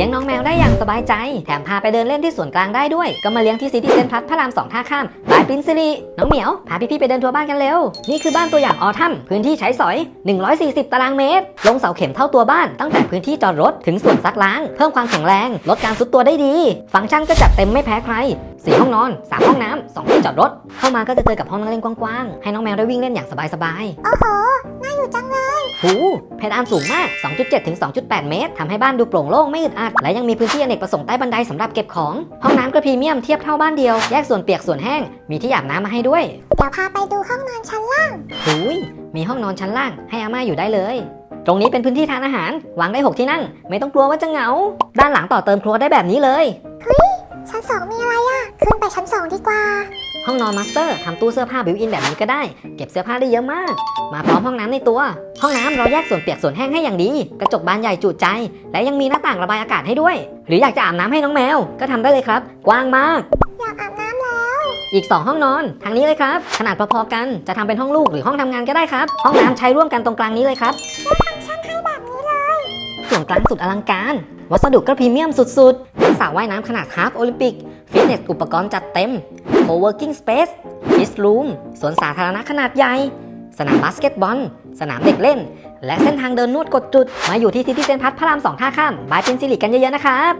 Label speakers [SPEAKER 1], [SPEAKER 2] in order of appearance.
[SPEAKER 1] ลี้ยงน้องแมวได้อย่างสบายใจ แถมพาไปเดินเล่นที่สวนกลางได้ด้วย ก็มาเลี้ยงที่ซิตี้เซนพัทพระรามสองท่าข้ามบายปรินซิลีน้องเหมียว พาพี่ๆไปเดินทัวร์บ้านกันเร็ว นี่คือบ้านตัวอย่างออทัมพื้นที่ใช้สอย 140 ตารางเมตร ลงเสาเข็มเท่าตัวบ้าน ตั้งแต่พื้นที่จอดรถถึงส่วนซักล้าง เพิ่มความแข็งแรง ลดการซุดตัวได้ดี ฟังก์ชันก็จัดเต็มไม่แพ้ใครสี่ห้องนอน3ห้องน้ำ2ที่จอดรถ เข้ามาก็จะเจอกับห้องนั่งเล่นกว้างๆ ให้น้องแมวได้วิ่งเล่นอย่างสบายๆ
[SPEAKER 2] โอ้โห
[SPEAKER 1] หูเพดานสูงมาก 2.7 ถึง 2.8 เมตร ทำให้บ้านดูโปร่งโล่งไม่อึดอัด และยังมีพื้นที่อเนกประสงค์ใต้บันไดสำหรับเก็บของ ห้องน้ำก็พรีเมียมเทียบเท่าบ้านเดียว แยกส่วนเปียกส่วนแห้ง มีที่อาบน้ำมาให้ด้วย
[SPEAKER 2] เดี๋ยวพาไปดูห้องนอนชั้นล่าง
[SPEAKER 1] หูย มีห้องนอนชั้นล่างให้อาม่าอยู่ได้เลย ตรงนี้เป็นพื้นที่ทานอาหาร วางได้ 6 ที่นั่ง ไม่ต้องกลัวว่าจะเหงา ด้านหลังต่อเติมครัวได้แบบนี้เลย
[SPEAKER 2] ชั้นสองมีอะไรอะขึ้นไปชั้นสองดีกว่า
[SPEAKER 1] ห้องนอนมาสเตอร์ทำตู้เสื้อผ้าบิวอินแบบนี้ก็ได้ เก็บเสื้อผ้าได้เยอะมาก มาพร้อมห้องน้ำในตัว ห้องน้ำเราแยกส่วนเปียกส่วนแห้งให้อย่างดี กระจกบานใหญ่จุใจ และยังมีหน้าต่างระบายอากาศให้ด้วย หรืออยากจะอาบน้ำให้น้องแมว ก็ทำได้เลยครับ กว้างมาก
[SPEAKER 2] อยากอาบน้ำแล้ว
[SPEAKER 1] อีก 2 ห้องนอน ทางนี้เลยครับ ขนาดพอๆกัน จะทำเป็นห้องลูกหรือห้องทำงานก็ได้ครับ ห้องน้ำใช้ร่วมกันตรงกลางนี้เลยครับ
[SPEAKER 2] ฟังก์ชันให้แบบนี้เลย
[SPEAKER 1] ส่วนกลางสุดอลังการ วัสดุก็พรีเมียมสุดๆทั้งสระว่ายน้ำขนาดฮาร์ฟโอลิมปิก ฟิตเนสอุปกรณ์จัดเต็ม co-working space kids room สวนสาธารณะขนาดใหญ่ สนามบาสเกตบอล สนามเด็กเล่น และเส้นทางเดินนวดกดจุด มาอยู่ที่ซิตี้เซนพัทพระรามสองท่าข้าม บายเป็นสิริกันเยอะๆนะครับ